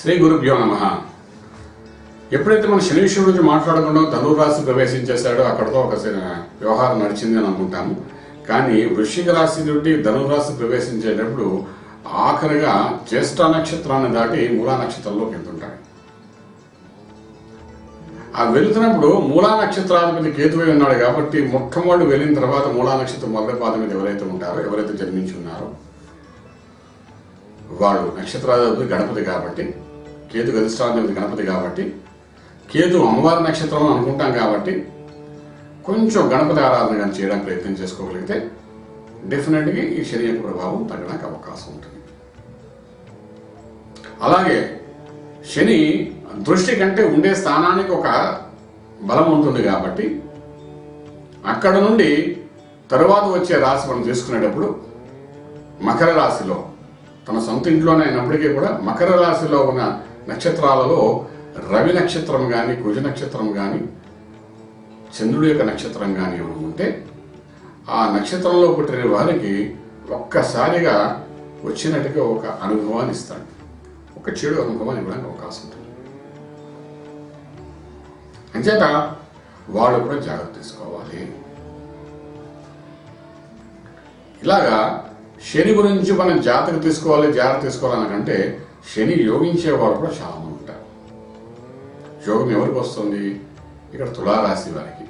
శ్రీ గురుభ్యో నమ. ఎప్పుడైతే మన శని విషయం గురించి మాట్లాడకుండా ధనురాశి ప్రవేశించేశాడో అక్కడతో ఒక వ్యవహారం నడిచింది అని అనుకుంటాము. కానీ వృషిక రాశి నుండి ధనురాశి ప్రవేశించేటప్పుడు ఆఖరిగా జ్యేష్ఠ నక్షత్రాన్ని దాటి మూలా నక్షత్రంలోకి వెళ్తుంటాడు. ఆ వెళుతున్నప్పుడు మూలా నక్షత్రాధిపతి కేతువై ఉన్నాడు కాబట్టి మొట్టమొదటి వెళ్ళిన తర్వాత మూలా నక్షత్రం మొదటి పాదం మీద ఎవరైతే ఉంటారో ఎవరైతే జన్మించి ఉన్నారో వాడు నక్షత్రాధిపతి గణపతి కాబట్టి కేతు గదిష్టాధిపతి గణపతి కాబట్టి కేతు అమ్మవారి నక్షత్రం అనుకుంటాం కాబట్టి కొంచెం గణపతి ఆరాధన కానీ చేయడానికి ప్రయత్నం చేసుకోగలిగితే డెఫినెట్గా ఈ శని యొక్క ప్రభావం తగ్గడానికి అవకాశం ఉంటుంది. అలాగే శని దృష్టి కంటే ఉండే స్థానానికి ఒక బలం ఉంటుంది కాబట్టి అక్కడ నుండి తరువాత వచ్చే రాశి మనం తీసుకునేటప్పుడు మకర రాశిలో తన సొంత ఇంట్లోనే అయినప్పటికీ కూడా మకర రాశిలో ఉన్న నక్షత్రాలలో రవి నక్షత్రం కానీ కుజ నక్షత్రం కానీ చంద్రుడి యొక్క నక్షత్రం కానీ ఉంటే ఆ నక్షత్రంలో పుట్టిన వారికి ఒక్కసారిగా వచ్చినట్టుగా ఒక అనుభవాన్ని ఇస్తాడు. ఒక చెడు అనుభవాన్ని ఇవ్వడానికి అవకాశం ఉంటుంది. అంచేత వాళ్ళు కూడా జాగ్రత్త తీసుకోవాలి. ఇలాగా శని గురించి మనం జాతక తీసుకోవాలి జాగ్రత్త తీసుకోవాలనకంటే శని యోగించేవారు కూడా చాలామంది ఉంటారు. యోగం ఎవరికి వస్తుంది? ఇక్కడ తులారాశి వారికి.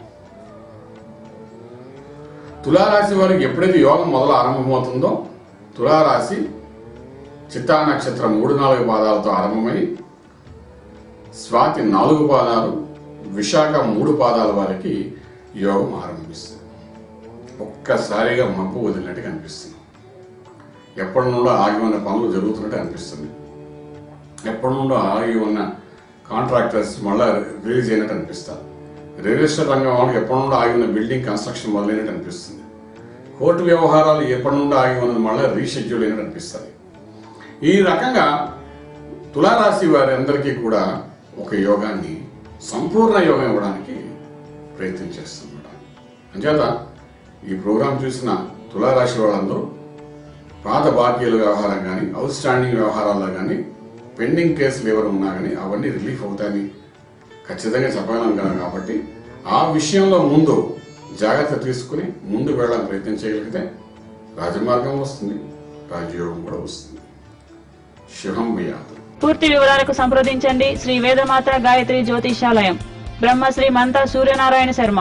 తులారాశి వారికి ఎప్పుడైతే యోగం మొదలు ఆరంభమవుతుందో తులారాశి చిత్తా నక్షత్రం మూడు నాలుగు పాదాలతో ఆరంభమై స్వాతి నాలుగు పాదాలు విశాఖ మూడు పాదాల వారికి యోగం ఆరంభిస్తుంది. ఒక్కసారిగా మబ్బు వదిలినట్టు కనిపిస్తుంది. ఎప్పటి నుండో ఆగి ఉన్న పనులు జరుగుతున్నట్టు అనిపిస్తుంది. ఎప్పటి నుండో ఆగి ఉన్న కాంట్రాక్టర్స్ మళ్ళీ రిలీజ్ అయినట్టు అనిపిస్తారు రియల్ ఎస్టేట్ రంగం వాళ్ళకి ఎప్పటి నుండో ఆగి ఉన్న బిల్డింగ్ కన్స్ట్రక్షన్ మొదలైనట్టు అనిపిస్తుంది. కోర్టు వ్యవహారాలు ఎప్పటి నుండో ఆగి ఉన్నది మళ్ళీ రీషెడ్యూల్ అయినట్టు అనిపిస్తుంది ఈ రకంగా తులారాశి వారి అందరికీ కూడా ఒక యోగాన్ని సంపూర్ణ యోగం ఇవ్వడానికి ప్రయత్నం చేస్తున్నమాట అంచేత ఈ ప్రోగ్రాం చూసిన తులారాశి వాళ్ళందరూ పాత బాకీల వ్యవహారం కానీ అవుట్ స్టాండింగ్ వ్యవహారాల్లో కానీ పెండింగ్ కేసులు ఎవరు ఉన్నా కానీ అవన్నీ రిలీఫ్ అవుతాయని ఖచ్చితంగా చెప్పగలం కాబట్టి ఆ విషయంలో ముందు జాగ్రత్త తీసుకుని ముందు వెళ్ళడానికి ప్రయత్నం చేయగలిగితే రాజమార్గం వస్తుంది రాజయోగం కూడా వస్తుంది. శుభం పూర్తి వివరాలకు సంప్రదించండి Shri Vedamata Gayatri జ్యోతిషాలయం. Brahmasri Mantha Suryanarayana Sharma.